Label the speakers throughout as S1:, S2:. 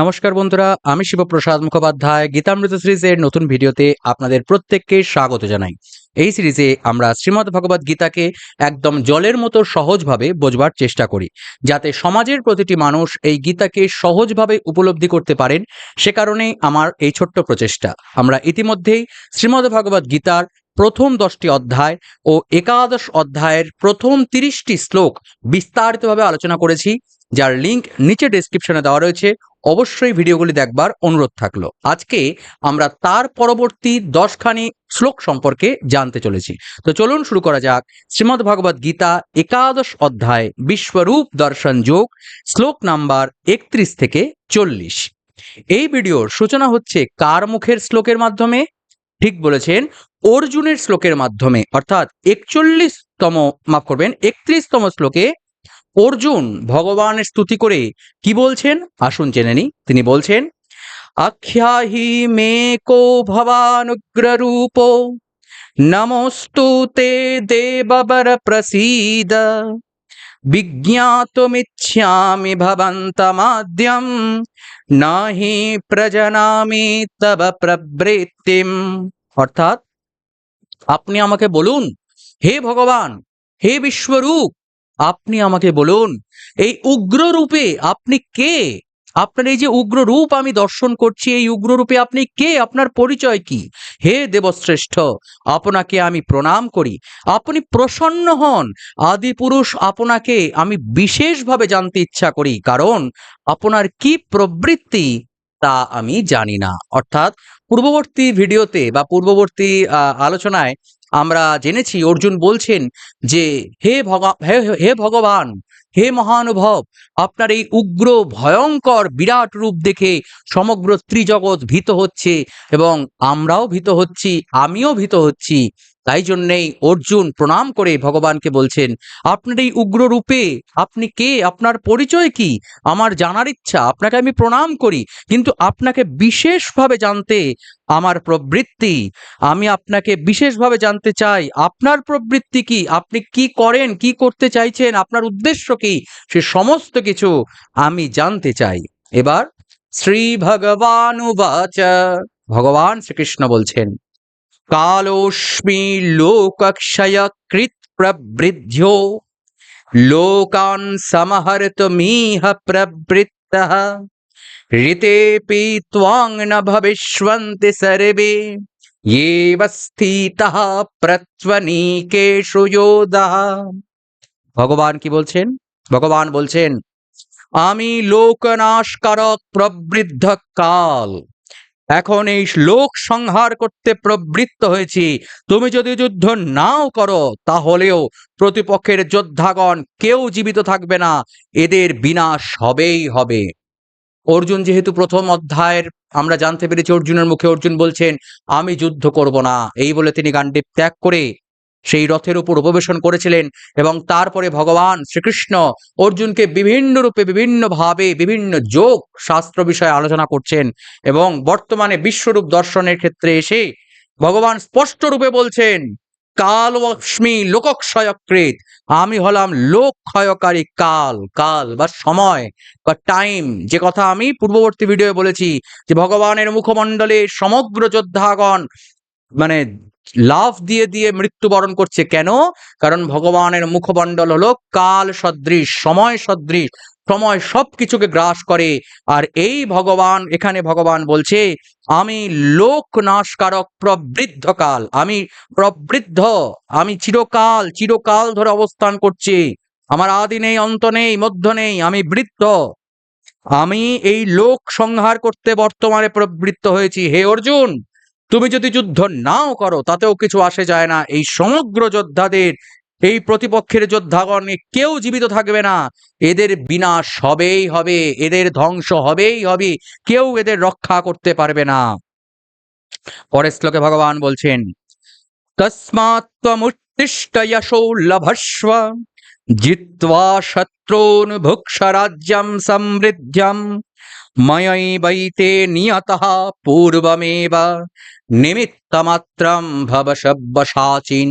S1: নমস্কার বন্ধুরা, আমি শিবপ্রসাদ মুখোপাধ্যায়। গীতামৃত সিরিজের নতুন ভিডিওতে আপনাদের প্রত্যেককে স্বাগত জানাই। এই সিরিজে আমরা শ্রীমদ্ ভগবদ গীতাকে একদম জলের মতো সহজভাবে বোঝবার চেষ্টা করি, যাতে সমাজের প্রতিটি মানুষ এই গীতাকে সহজভাবে উপলব্ধি করতে পারেন। সে কারণেই আমার এই ছোট্ট প্রচেষ্টা। আমরা ইতিমধ্যেই শ্রীমদ্ ভগবদ গীতার প্রথম দশটি অধ্যায় ও একাদশ অধ্যায়ের প্রথম তিরিশটি শ্লোক বিস্তারিতভাবে আলোচনা করেছি, যার লিংক নিচে ডেসক্রিপশনে দেওয়া রয়েছে। অবশ্যই ভিডিওগুলি দেখবার অনুরোধ থাকল। আজকে আমরা তার পরবর্তী দশখানি শ্লোক সম্পর্কে জানতে চলেছি। তো চলুন শুরু করা যাক। শ্রীমদ্ ভগবদ গীতা একাদশ অধ্যায়, বিশ্বরূপ দর্শন যোগ, শ্লোক নাম্বার একত্রিশ থেকে চল্লিশ। এই ভিডিওর সূচনা হচ্ছে কার মুখের শ্লোকের মাধ্যমে? ঠিক বলেছেন, অর্জুনের শ্লোকের মাধ্যমে। অর্থাৎ একচল্লিশতম, মাফ করবেন, একত্রিশতম শ্লোকে অর্জুন ভগবানের স্তুতি করে কি বলছেন? আসুন জেনে নি তিনি বলছেন আখ্যাহি মে কো ভবানুগ্ররূপ। নমস্তু তে দেববর প্রসীদ। বিজ্ঞাতুমিচ্ছামি ভবন্তমাদ্যম। নাহি প্রজনামি তব প্রবৃত্তিম। অর্থাৎ আপনি আমাকে বলুন, হে ভগবান, হে বিশ্বরূপ আপনি আমাকে বলুন, এই উগ্র রূপে আপনি কে? আপনার এই যে উগ্র রূপ আমি দর্শন করছি, এই উগ্র রূপে আপনি কে? আপনার পরিচয় কি? হে দেবশ্রেষ্ঠ, আপনাকে আমি প্রণাম করি। আপনি প্রসন্ন হন। আদিপুরুষ আপনাকে আমি বিশেষভাবে জানতে ইচ্ছা করি, কারণ আপনার কি প্রবৃত্তি তা আমি জানি না। অর্থাৎ পূর্ববর্তী ভিডিওতে বা পূর্ববর্তী আলোচনায় আমরা জেনেছি, অর্জুন বলছেন যে, হে ভগা, হে হে ভগবান, হে মহানুভব, আপনার এই উগ্র, ভয়ঙ্কর, বিরাট রূপ দেখে সমগ্র ত্রিজগৎ ভীত হচ্ছে এবং আমরাও ভীত হচ্ছি, আমিও ভীত হচ্ছি। তাই জন্যেই অর্জুন প্রণাম করে ভগবানকে বলছেন, আপনার এই উগ্র রূপে আপনি কে? আপনার পরিচয় কি? আমার জানার ইচ্ছা, আপনাকে আমি প্রণাম করি, কিন্তু আপনাকে বিশেষভাবে জানতে আমার প্রবৃত্তি। আমি আপনাকে বিশেষভাবে জানতে চাই, আপনার প্রবৃত্তি কি? আপনি কি করেন? কি করতে চাইছেন? আপনার উদ্দেশ্য কি? সে সমস্ত কিছু আমি জানতে চাই। এবার শ্রী ভগবান ভগবান শ্রীকৃষ্ণ বলছেন কালোস্মি লোকক্ষয় কৃত প্রবৃদ্ধ্য লোকান সমহর্তমিহ প্রবৃত্ত ঋতেপি ত্বাং ন ভবিষ্যন্তি সর্বে येव স্থিতः প্রত্বনীকেষু যোধাः ভগবান কি বলছেন ভগবান বলছেন আমি লোকনাশকারক প্রবৃদ্ধ কাল এখন এই লোক সংহার করতে প্রবৃত্ত হয়েছি। তুমি যদি যুদ্ধ নাও করো, তাহলেও প্রতিপক্ষের যোদ্ধাগণ কেউ জীবিত থাকবে না। এদের বিনাশ হবেই হবে। অর্জুন যেহেতু প্রথম অধ্যায়ের, আমরা জানতে পেরেছি অর্জুনের মুখে অর্জুন বলছেন, আমি যুদ্ধ করব না। এই বলে তিনি গানটি ত্যাগ করে সেই রথের উপর উপবেশন করেছিলেন এবং তারপরে ভগবান শ্রীকৃষ্ণ অর্জুনকে বিভিন্ন রূপে বিভিন্ন ভাবে বিভিন্ন যোগ শাস্ত্র বিষয়ে আলোচনা করছেন এবং বর্তমানে বিশ্বরূপ দর্শনের ক্ষেত্রে এসে ভগবান স্পষ্ট রূপে বলছেন, কাল অস্মি লোকক্ষয়কৃত, আমি হলাম লোক ক্ষয়কারী কাল কাল বা সময় বা টাইম। যে কথা আমি পূর্ববর্তী ভিডিওয়ে বলেছি যে ভগবানের মুখমণ্ডলে সমগ্র যোদ্ধাগণ মানে লাভ দিয়ে দিয়ে মৃত্যুবরণ করছে। কেন? কারণ ভগবানের মুখমণ্ডল হলো কাল সদৃশ, সময় সদৃশ, সময় সবকিছুকে গ্রাস করে। আর এই ভগবান, এখানে ভগবান বলছে, আমি লোক নাশকারক প্রবৃদ্ধ কাল আমি প্রবৃদ্ধ, আমি চিরকাল চিরকাল ধরে অবস্থান করছি। আমার আদি নেই, অন্ত নেই, মধ্য নেই, আমি বৃদ্ধ। আমি এই লোক সংহার করতে বর্তমানে প্রবৃত্ত হয়েছি। হে অর্জুন! তুমি যদি যুদ্ধ নাও করো, তাতেও কিছু আসে যায় না। এই সমগ্র যোদ্ধাদের, এই প্রতিপক্ষের যোদ্ধাগণে কেউ জীবিত থাকবে না। এদের বিনাশ হবেই হবে, এদের ধ্বংস হবেই হবে, কেউ এদের রক্ষা করতে পারবে না। পরের শ্লোকে ভগবান বলছেন লভস্ব, জিত্বা শত্রূন ভুক্ষ রাজ্যম সমৃদ্ধ্যম ময়ৈবৈতে নিয়তঃ পূর্বমেব নিমিত্তমাত্রম ভব সব্যসাচিন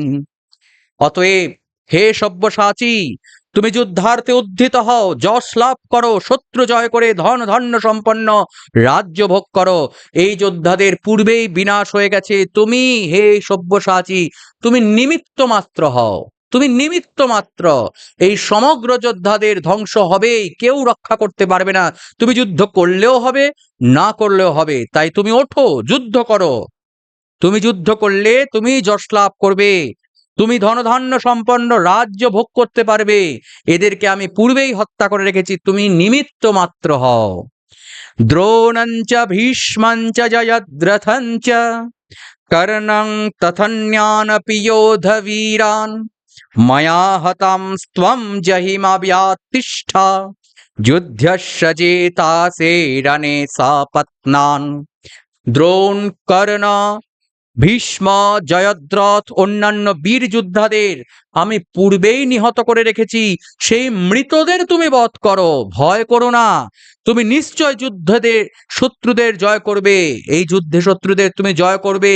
S1: অতএব হে সব্যসাচী তুমি যুদ্ধার্থে উদ্ধৃত হও, যশ লাভ করো, শত্রু জয় করে ধন ধন্য সম্পন্ন, রাজ্য ভোগ করো। এই যোদ্ধাদের পূর্বেই বিনাশ হয়ে গেছে। তুমি হে সব্যসাচী তুমি নিমিত্ত মাত্র হও। তুমি নিমিত্ত মাত্র এই সমগ্র যোদ্ধাদের ধ্বংস হবেই, কেউ রক্ষা করতে পারবে না। তুমি যুদ্ধ করলেও হবে, না করলেও হবে। তাই তুমি ওঠো, যুদ্ধ করো। তুমি যুদ্ধ করলে তুমি যশ লাভ করবে। তুমি ধনধান্য সম্পন্ন রাজ্য ভোগ করতে পারবে। এদেরকে আমি পূর্বেই হত্যা করে রেখেছি, তুমি নিমিত্ত মাত্র হও। দ্রোণঞ্চ, ভীষ্মঞ্চ, জয়দ্রথঞ্চ, কর্ণং তথন্যানপি যোধ বীরান। ময়া হতাম স্ত্বম জহিমাব্যাতিষ্ঠা। যুদ্ধস্য জেতাসে রণে সাপত্নান। দ্রোণ কর্ণ ভীষ্ম, জয়দ্রথ, অন্যান্য বীর যোদ্ধাদের আমি পূর্বেই নিহত করে রেখেছি। সেই মৃতদের তুমি বধ করো, ভয় করো না। তুমি নিশ্চয় যুদ্ধদের, শত্রুদের জয় করবে। এই যুদ্ধে শত্রুদের তুমি জয় করবে।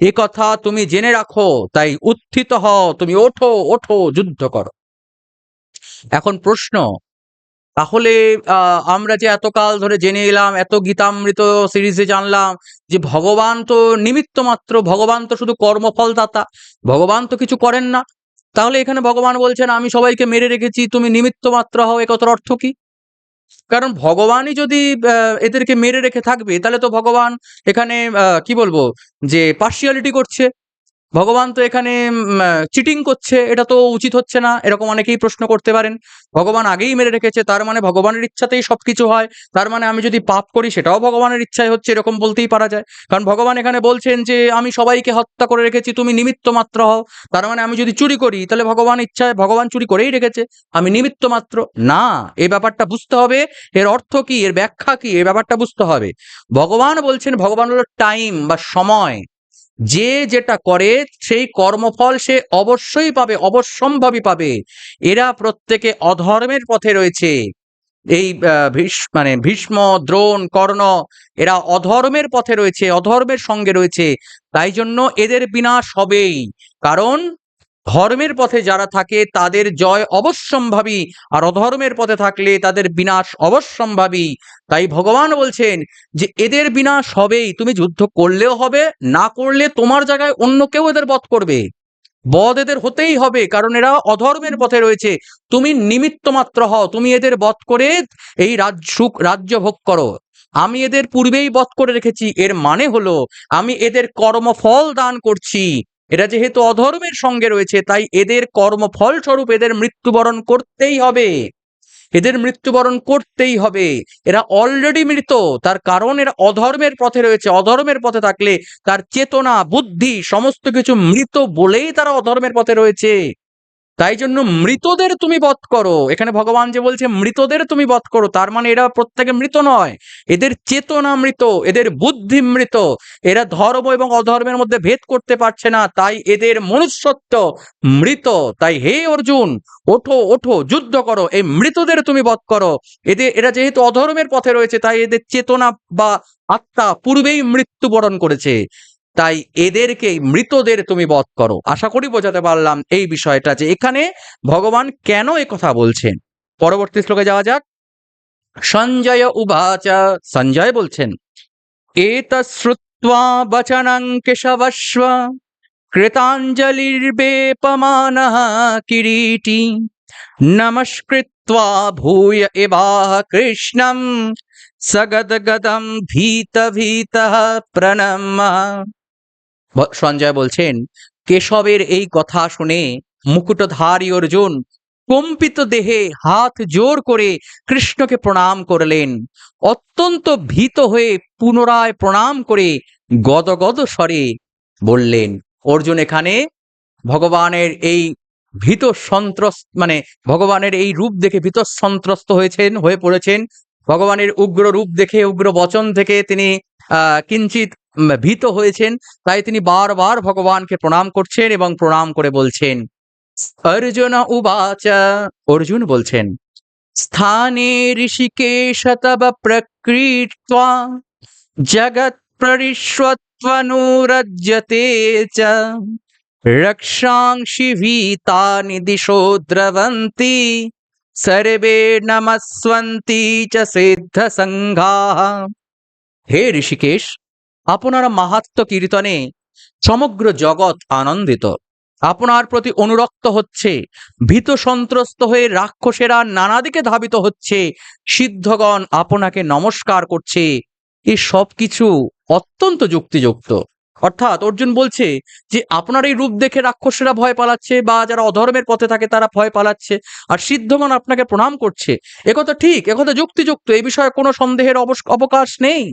S1: এ কথা তুমি জেনে রাখো, তাই উত্থিত হও। তুমি ওঠো ওঠো, যুদ্ধ করো। এখন প্রশ্ন তাহলে আমরা যে এতকাল ধরে জেনে এলাম, এত গীতামৃত সিরিজে জানলাম যে ভগবান তো নিমিত্ত মাত্র, ভগবান তো শুধু কর্মফল দাতা ভগবান তো কিছু করেন না। তাহলে এখানে ভগবান বলছেন, আমি সবাইকে মেরে রেখেছি, তুমি নিমিত্ত মাত্র হও, এ কথার অর্থ কি? কারণ ভগবানই যদি এদেরকে মেরে রেখে থাকবে, তাহলে তো ভগবান এখানে কি বলব, যে পার্সিয়ালিটি করছে। ভগবান তো এখানে চিটিং করছে, এটা তো উচিত হচ্ছে না, এরকম অনেকেই প্রশ্ন করতে পারেন। ভগবান আগেই মেরে রেখেছে, তার মানে ভগবানের ইচ্ছাতেই সবকিছু হয়, তার মানে আমি যদি পাপ করি, সেটাও ভগবানের ইচ্ছায় হচ্ছে, এরকম বলতেই পারা যায়। কারণ ভগবান এখানে বলছেন যে, আমি সবাইকে হত্যা করে রেখেছি, তুমি নিমিত্ত মাত্র হও। তার মানে আমি যদি চুরি করি, তাহলে ভগবান ইচ্ছায়, ভগবান চুরি করেই রেখেছে, আমি নিমিত্ত মাত্র। না এই ব্যাপারটা বুঝতে হবে, এর অর্থ কি, এর ব্যাখ্যা কি এই ব্যাপারটা বুঝতে হবে। ভগবান বলছেন, ভগবান হলো টাইম বা সময়। যে যেটা করে, সেই কর্মফল সে অবশ্যই পাবে অবশ্যম্ভাবী পাবে। এরা প্রত্যেকে অধর্মের পথে রয়েছে। এই মানে ভীষ্ম, দ্রোণ, কর্ণ, এরা অধর্মের পথে রয়েছে, অধর্মের সঙ্গে রয়েছে। তাই জন্য এদের বিনাশ হবেই। কারণ ধর্মের পথে যারা থাকে, তাদের জয় অবশ্যম্ভাবী। আর অধর্মের পথে থাকলে তাদের বিনাশ অবশ্যম্ভাবী। তাই ভগবান বলছেন যে, এদের বিনাশ হবেই। তুমি যুদ্ধ করলেও হবে, না করলে তোমার জায়গায় অন্য কেউ এদের বধ করবে। বধ এদের হতেই হবে, কারণ এরা অধর্মের পথে রয়েছে। তুমি নিমিত্ত মাত্র হও। তুমি এদের বধ করে এই রাজ্য সুখ, রাজ্য ভোগ করো। আমি এদের পূর্বেই বধ করে রেখেছি। এর মানে হলো, আমি এদের কর্মফল দান করছি। এরা যেহেতু অধর্মের সঙ্গে রয়েছে, তাই এদের কর্মফল স্বরূপ এদের মৃত্যুবরণ করতেই হবে। এদের মৃত্যুবরণ করতেই হবে। এরা অলরেডি মৃত, তার কারণ এরা অধর্মের পথে রয়েছে। অধর্মের পথে থাকলে তার চেতনা, বুদ্ধি, সমস্ত কিছু মৃত বলেই তারা অধর্মের পথে রয়েছে। তাই জন্য মৃতদের তুমি বধ করো। এখানে ভগবান যে বলছে, মৃতদের তুমি বধ করো। তার মানে এরা প্রত্যেকে মৃত নয়। এদের চেতনা মৃত, এদের বুদ্ধি মৃত। এরা ধর্ম এবং অধর্মের মধ্যে ভেদ করতে পারছে না, তাই এদের মনুষ্যত্ব মৃত। তাই হে অর্জুন, ওঠো ওঠো, যুদ্ধ করো। এই মৃতদের তুমি বধ করো। এদের, এরা যেহেতু অধর্মের পথে রয়েছে, তাই এদের চেতনা বা আত্মা পূর্বেই মৃত্যুবরণ করেছে। তাই এদেরকে মৃতদের তুমি বধ করো। আশা করি বোঝাতে পারলাম এই বিষয়টা যে এখানে ভগবান কেন কথা বলছেন? পরবর্তী শ্লোকে যাওয়া যাক। সঞ্জয় উবাচ, সঞ্জয় বলছেন, এতশ্রুত্বা বচনং কেশবস্ব, কৃতাঞ্জলির্বেপমানः কিরীটি, নমস্কৃত্বা ভূয় এবাহ কৃষ্ণম সগদগদম ভীত ভীত প্রণম সঞ্জয় বলছেন, কেশবের এই কথা শুনে মুকুটধারী অর্জুন কম্পিত দেহে হাত জোর করে কৃষ্ণকে প্রণাম করলেন। অত্যন্ত ভীত হয়ে পুনরায় প্রণাম করে গদগদ স্বরে বললেন, অর্জুন এখানে ভগবানের এই ভীত সন্ত্রস্ত মানে ভগবানের এই রূপ দেখে ভীত সন্ত্রস্ত হয়েছেন, হয়ে পড়েছেন। ভগবানের উগ্র রূপ দেখে, উগ্র বচন থেকে তিনি কিঞ্চিত ভীত হয়েছেন। তাই তিনি বারবার ভগবানকে প্রণাম করছেন এবং প্রণাম করে বলছেন, অর্জুন উবাচ। অর্জুন বলছেন, স্থানে ঋষিকেশ তব প্রকৃত্বা, জগৎ পরিষ্বত্বনুরজ্যতে চ। রক্ষাংশি ভীতানি দিশো দ্রবন্তি, সর্বে নমস্বন্তি চ সিদ্ধ সংঘাহ হে ঋষিকেশ, আপনারা মাহাত্ম কীর্তনে সমগ্র জগৎ আনন্দিত। আপনার প্রতি অনুরক্ত হচ্ছে, ভীত সন্ত্রস্ত হয়ে রাক্ষসেরা নানা দিকে ধাবিত হচ্ছে, সিদ্ধগণ আপনাকে নমস্কার করছে। এ সব কিছু অত্যন্ত যুক্তিযুক্ত। অর্থাৎ অর্জুন বলছে যে, আপনার এই রূপ দেখে রাক্ষসেরা ভয় পালাচ্ছে বা যারা অধর্মের পথে থাকে তারা ভয় পালাচ্ছে আর সিদ্ধগণ আপনাকে প্রণাম করছে। একথা ঠিক, একথা যুক্তিযুক্ত এই বিষয়ে কোনো সন্দেহের অবকাশ নেই।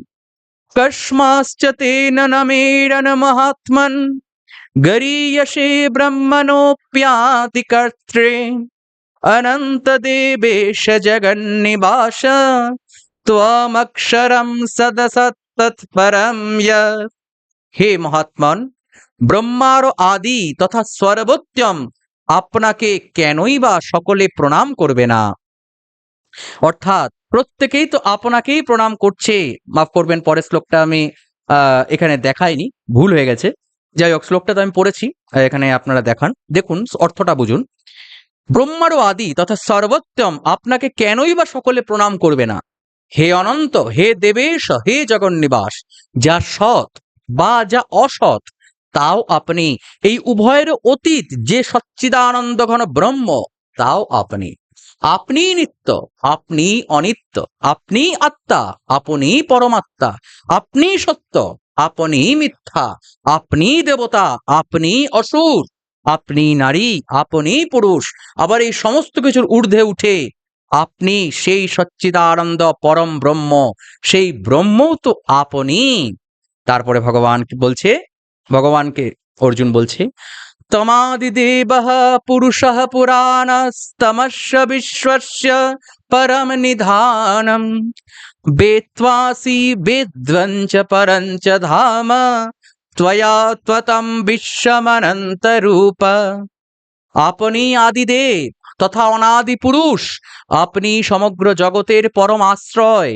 S1: মহাত্মন গরীয়সে ব্রহ্মণোপ্যাতি কর্ত্রে অনন্ত দেবেশ জগন্নিবাস ত্বমক্ষরম সদসত্তৎপরম য়ৎ হে মহাত্মন ব্রহ্মার আদি তথা সর্বোত্তম আপনাকে কেনই বা সকলে প্রণাম করবে না। অর্থাৎ প্রত্যেকেই তো আপনাকেই প্রণাম করছে। মাফ করবেন, পরের শ্লোকটা আমি এখানে দেখাইনি, ভুল হয়ে গেছে। যাই হোক, শ্লোকটা তো আমি পড়েছি, এখানে আপনারা দেখান। দেখুন, অর্থটা বুঝুন। ব্রহ্মারও আদি তথা সর্বোত্তম আপনাকে কেনই বা সকলে প্রণাম করবে না? হে অনন্ত, হে দেবেশ, হে জগন্নিবাস, যা সৎ বা যা অসৎ, তাও আপনি। এই উভয়ের অতীত যে সচ্চিদানন্দ ঘন ব্রহ্ম, তাও আপনি। আপনি নিত্য, আপনি অনিত্য, আপনি আত্মা, আপনি পরমাত্মা, আপনি সত্য, আপনি মিথ্যা, আপনি দেবতা, আপনি অসুর, আপনি নারী, আপনি পুরুষ, আবার এই সমস্ত কিছুর ঊর্ধ্বে উঠে আপনি সেই সচ্চিদানন্দ পরম ব্রহ্ম, সেই ব্রহ্ম তো আপনি। তারপরে ভগবান বলছে? ভগবানকে অর্জুন বলছে তমাদিদেব পুরুষ পুরাণস্তমস্য বিশ্বস্য পরম নিধানম বেত্বাসি বেদ্বঞ্চ পরঞ্চ ধাম ত্বয়া ত্বতম বিশ্বমনন্তরূপ আপনি আদিদেব তথা অনাদি পুরুষ আপনি সমগ্র জগতের পরম আশ্রয়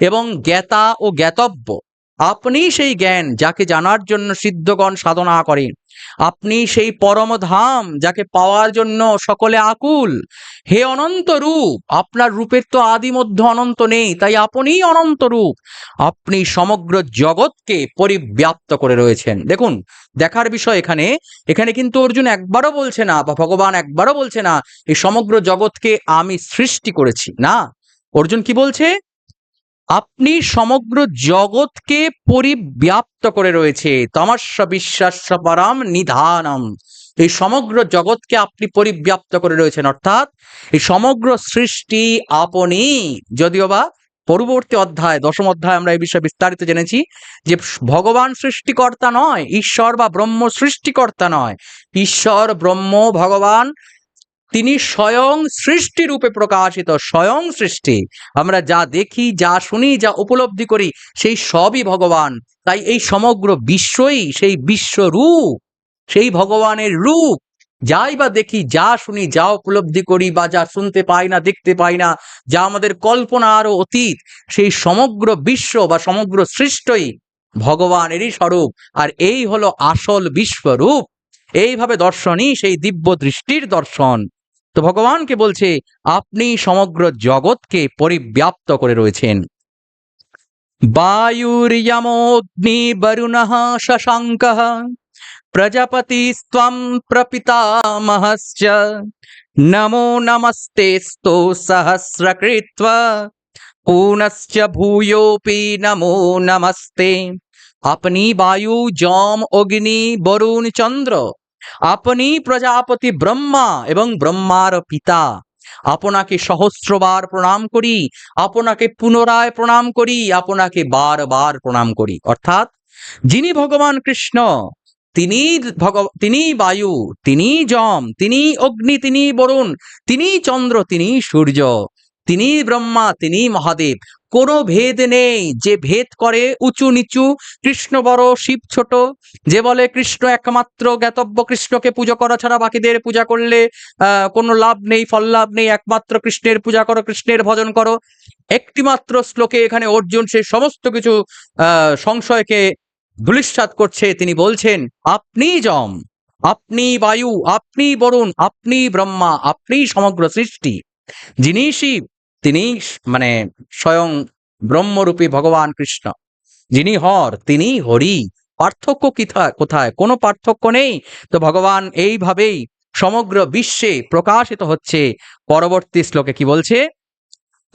S1: এবং জ্ঞাতা ও জ্ঞাতব্য। আপনি সেই জ্ঞান যাকে জানার জন্য সিদ্ধগণ সাধনা করেন। আপনি সেই পরম ধাম যাকে পাওয়ার জন্য সকলে আকুল। হে অনন্ত রূপ, আপনার রূপের তো আদি মধ্য অনন্ত নেই, তাই আপনিই অনন্ত রূপ। আপনি সমগ্র জগৎকে পরিব্যাপ্ত করে রয়েছেন। দেখুন, দেখার বিষয় এখানে। এখানে কিন্তু অর্জুন একবারও বলছে না, বা ভগবান একবারও বলছে না, এই সমগ্র জগৎকে আমি সৃষ্টি করেছি, না? অর্জুন কি বলছে? আপনি সমগ্র জগৎকে পরিব্যাপ্ত করে রয়েছে। তমস্য বিশ্বাস্য পরম নিধানম। এই সমগ্র জগৎকে আপনি পরিব্যাপ্ত করে রয়েছেন, অর্থাৎ এই সমগ্র সৃষ্টি আপনি, যদিও বা পরবর্তী অধ্যায়, দশম অধ্যায় আমরা এই বিষয়ে বিস্তারিত জেনেছি যে ভগবান সৃষ্টিকর্তা নয়, ঈশ্বর বা ব্রহ্ম সৃষ্টিকর্তা নয়। ঈশ্বর, ব্রহ্ম, ভগবান তিনি স্বয়ং সৃষ্টি রূপে প্রকাশিত, স্বয়ং সৃষ্টি। আমরা যা দেখি, যা শুনি, যা উপলব্ধি করি, সেই সবই ভগবান। তাই এই সমগ্র বিশ্বই সেই বিশ্বরূপ, সেই ভগবানের রূপ। যাই বা দেখি, যা শুনি, যা উপলব্ধি করি বা যা শুনতে পাই না, দেখতে পাই না, যা আমাদের কল্পনা আরও অতীত, সেই সমগ্র বিশ্ব বা সমগ্র সৃষ্টই ভগবানেরই স্বরূপ। আর এই হলো আসল বিশ্বরূপ। এইভাবে দর্শনই সেই দিব্য দৃষ্টির দর্শন। তো ভগবানকে বলছে, আপনি সমগ্র জগৎকে পরিব্যাপ্ত করে রয়েছেন। বায়ুর্যমোগ্নি বরুণ শশাঙ্ক প্রজাপতিস্ত্বম প্রপিতামহশ্চ। নমো নমস্তে स्तो সহস্রকৃত্ব। পুনশ্চ ভূয়োপি নমো নমস্তে। আপনি বায়ু যম অগ্নি, বরুণ, চন্দ্র। আপনি প্রজাপতি ব্রহ্মা এবং ব্রহ্মার পিতা। আপনাকে সহস্রবার প্রণাম করি, আপনাকে পুনরায় প্রণাম করি, আপনাকে বারবার প্রণাম করি। অর্থাৎ, যিনি ভগবান কৃষ্ণ, তিনি ভগ, তিনি বায়ু, তিনি যম তিনি অগ্নি, তিনি বরুণ, তিনি চন্দ্র, তিনি সূর্য। তিনি ব্রহ্মা, তিনি মহাদেব। কোনো ভেদ নেই। যে ভেদ করে উঁচু নিচু, কৃষ্ণ বড়, শিব ছোট। যে বলে কৃষ্ণ একমাত্র, জ্ঞাতব্য কৃষ্ণকে পুজো করা ছাড়া বাকিদের পূজা করলে কোনো লাভ নেই, ফল লাভ নেই। একমাত্র কৃষ্ণের পূজা করো, কৃষ্ণের ভজন করো। একটিমাত্র শ্লোকে এখানে অর্জুন সেই সমস্ত কিছু সংশয়কে ধূলিসাৎ করছে। তিনি বলছেন, আপনি যম আপনি বায়ু, আপনি বরুণ, আপনি ব্রহ্মা, আপনি সমগ্র সৃষ্টি। যিনি শিব তিনি মানে স্বয়ং ব্রহ্মরূপী ভগবান কৃষ্ণ। যিনি হর, তিনি হরি। পার্থক্য কোথায় কোথায়? কোনো পার্থক্য নেই। তো ভগবান এইভাবেই সমগ্র বিশ্বে প্রকাশিত হচ্ছে। পরবর্তী শ্লোকে কি বলছে?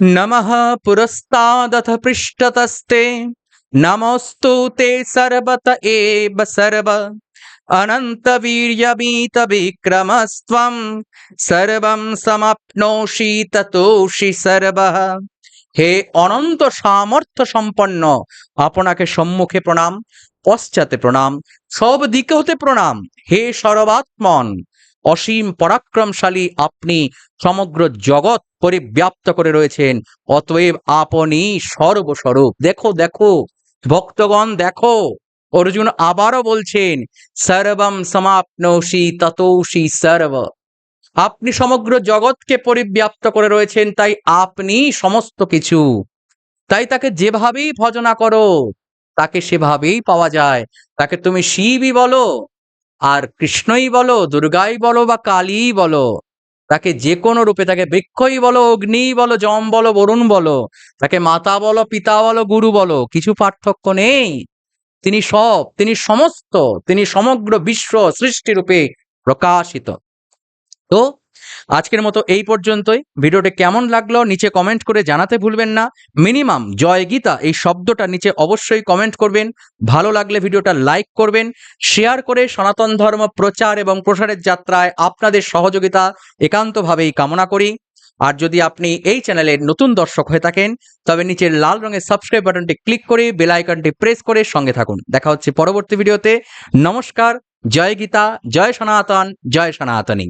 S1: নমঃ পুরস্তাদথ পৃষ্ঠতস্তে। নমস্তু তে সর্বত এব সর্ব। বিক্রমস্ত্বম সর্বম সমাপ্নোষি ততোষি সর্বঃ হে অনন্ত সামর্থ্য সম্পন্ন, আপনাকে সম্মুখে প্রণাম, পশ্চাতে প্রণাম, সব দিকে হতে প্রণাম। হে সর্বাত্মন, অসীম পরাক্রমশালী আপনি সমগ্র জগৎ পরিব্যাপ্ত করে রয়েছেন, অতএব আপনি সর্বস্বরূপ। দেখো দেখো, ভক্তগণ, দেখো। অর্জুন আবারও বলছেন, সর্বম সমাপ্নৌষি ততৌষি সর্ব। আপনি সমগ্র জগৎকে পরিব্যাপ্ত করে রয়েছেন, তাই আপনি সমস্ত কিছু। তাই তাকে যেভাবেই ভজনা করো, তাকে সেভাবেই পাওয়া যায়। তাকে তুমি শিবই বলো, আর কৃষ্ণই বলো, দুর্গাই বলো, বা কালীই বলো, তাকে যে কোনো রূপে, তাকে বৃক্ষই বলো, অগ্নিই বলো, জম বলো, বরুণ বলো, তাকে মাতা বলো, পিতা বলো, গুরু বলো, কিছু পার্থক্য নেই। তিনি সব, তিনি সমস্ত, তিনি সমগ্র বিশ্ব সৃষ্টিরূপে প্রকাশিত। তো আজকের মতো এই পর্যন্তই। ভিডিওটি কেমন লাগল নিচে কমেন্ট করে জানাতে ভুলবেন না। মিনিমাম জয় গীতা এই শব্দটা নিচে অবশ্যই কমেন্ট করবেন। ভালো লাগলে ভিডিওটা লাইক করবেন। শেয়ার করে সনাতন ধর্ম প্রচার এবং প্রসারের যাত্রায় আপনাদের সহযোগিতা একান্তভাবেই কামনা করি। আর যদি আপনি এই চ্যানেলের নতুন দর্শক হয়ে থাকেন, তবে নিচের লাল রঙের সাবস্ক্রাইব বাটনটি ক্লিক করে বেল আইকনটি প্রেস করে সঙ্গে থাকুন। দেখা হচ্ছে পরবর্তী ভিডিওতে নমস্কার, জয় গীতা, জয় সনাতন, জয় সনাতনী।